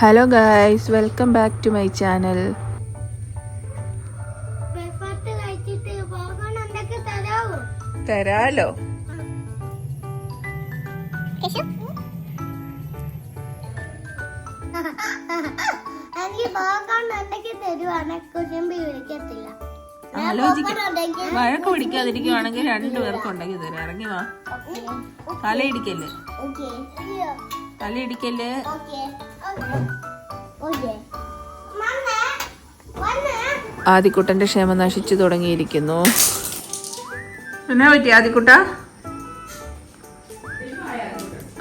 Hello guys welcome back to my channel തരാലോ. ആലോചിക്കാം. വഴക്ക് പിടിക്കാതിരിക്കുവാണെങ്കിൽ രണ്ടുപേർക്കും ഉണ്ടെങ്കിൽ തരാം. ഇറങ്ങി വാ. തലയിടിക്കല്ലേ? തലയിടിക്കല്ലേ? ഓക്കേ ഓക്കേ വന്നേ വന്നേ. ആദിക്കുട്ടന്റെ ക്ഷമ നശിച്ചു തുടങ്ങിയിരിക്കുന്നു. എന്നാ പറ്റി ആദിക്കുട്ട?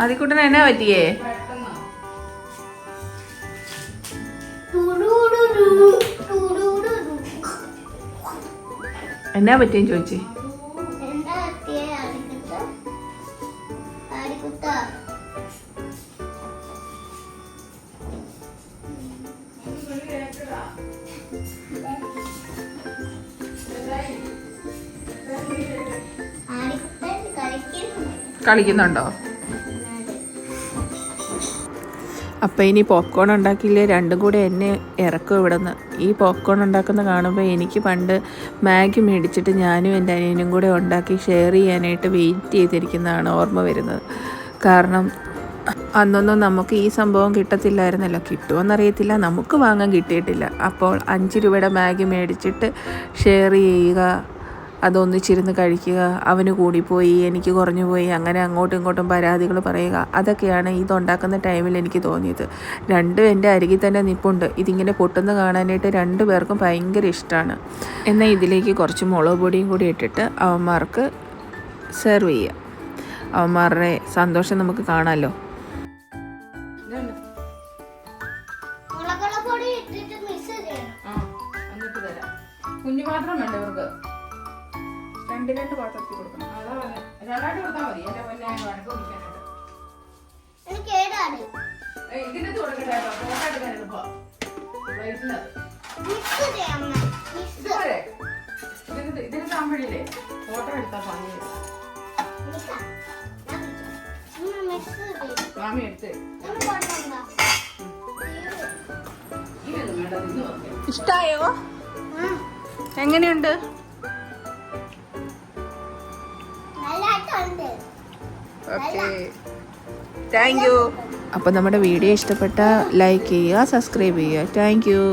ആദിക്കുട്ടൻ എന്നാ പറ്റിയേ. എന്നാ പറ്റിയും ചോദിച്ചേ? എന്താ പറ്റിയേ ആടിക്കുട്ട? ആടിക്കുട്ട. കളിക്കുന്നുണ്ടോ? അപ്പം ഇനി പോപ്കോൺ ഉണ്ടാക്കിയില്ലേ രണ്ടും കൂടെ എന്നെ ഇറക്കും ഇവിടെ നിന്ന് ഈ പോപ്കോൺ ഉണ്ടാക്കുന്ന കാണുമ്പോൾ എനിക്ക് പണ്ട് മാഗി മേടിച്ചിട്ട് ഞാനും എന്റെ അനിയനും കൂടെ ഉണ്ടാക്കി ഷെയർ ചെയ്യാനായിട്ട് വെയിറ്റ് ചെയ്തിരിക്കുന്നതാണ് ഓർമ്മ വരുന്നത്. കാരണം അന്നൊന്നും നമുക്ക് ഈ സംഭവം കിട്ടത്തില്ലായിരുന്നല്ലോ. കിട്ടുമെന്നറിയത്തില്ല നമുക്ക് വാങ്ങാൻ കിട്ടിയിട്ടില്ല. അപ്പോൾ അഞ്ച് രൂപയുടെ മാഗി മേടിച്ചിട്ട് ഷെയർ ചെയ്യുക അതൊന്നിച്ചിരുന്ന് കഴിക്കുക അവന് കൂടിപ്പോയി എനിക്ക് കുറഞ്ഞു പോയി അങ്ങനെ അങ്ങോട്ടും ഇങ്ങോട്ടും പരാതികൾ പറയുക. അതൊക്കെയാണ് ഇതുണ്ടാക്കുന്ന ടൈമിൽ എനിക്ക് തോന്നിയത്. രണ്ടും എന്റെ അരികിൽ തന്നെ നിപ്പുണ്ട്. ഇതിങ്ങനെ പൊട്ടുന്ന കാണാനായിട്ട് രണ്ടു പേർക്കും ഭയങ്കര ഇഷ്ടമാണ് എന്നാൽ ഇതിലേക്ക് കുറച്ച് മുളക് പൊടിയും കൂടി ഇട്ടിട്ട് അവന്മാർക്ക് സെർവ് ചെയ്യുക അവന്മാരുടെ സന്തോഷം നമുക്ക് കാണാമല്ലോ മുളകുള്ള ഇട്ടിട്ട് മിക്സ് ചെയ്യണം എന്നിട്ട് തരാം. കുഞ്ഞു പാത്രം വേണ്ട ഇവർക്ക്? രണ്ട് രണ്ട് പാത്രത്തിൽ കൊടുക്കണം. അതാ പറഞ്ഞെ. രണ്ടായിട്ട് കൊടുത്താൽ മതി. എന്റെ പൊന്നെ വഴക്ക് പിടിക്കാനായിട്ട് എനിക്ക് ഏടാണ് ഏയ് ഇതിനകത്ത് കൊടുക്കട്ടെ കേട്ടോ. ഫോട്ടോ എളുപ്പം ഇതിനകത്ത് ആകുമ്പോഴില്ലേ ഫോട്ടോ എടുത്താൽ ഭംഗി. സ്വാമി എടുത്ത്. ഇഷ്ടായോ. എങ്ങനെയുണ്ട്? ഓക്കെ. Thank you. അപ്പോൾ നമ്മുടെ വീഡിയോ ഇഷ്ടപ്പെട്ട ലൈക്ക് ചെയ്യുക സബ്സ്ക്രൈബ് ചെയ്യുക. Thank you.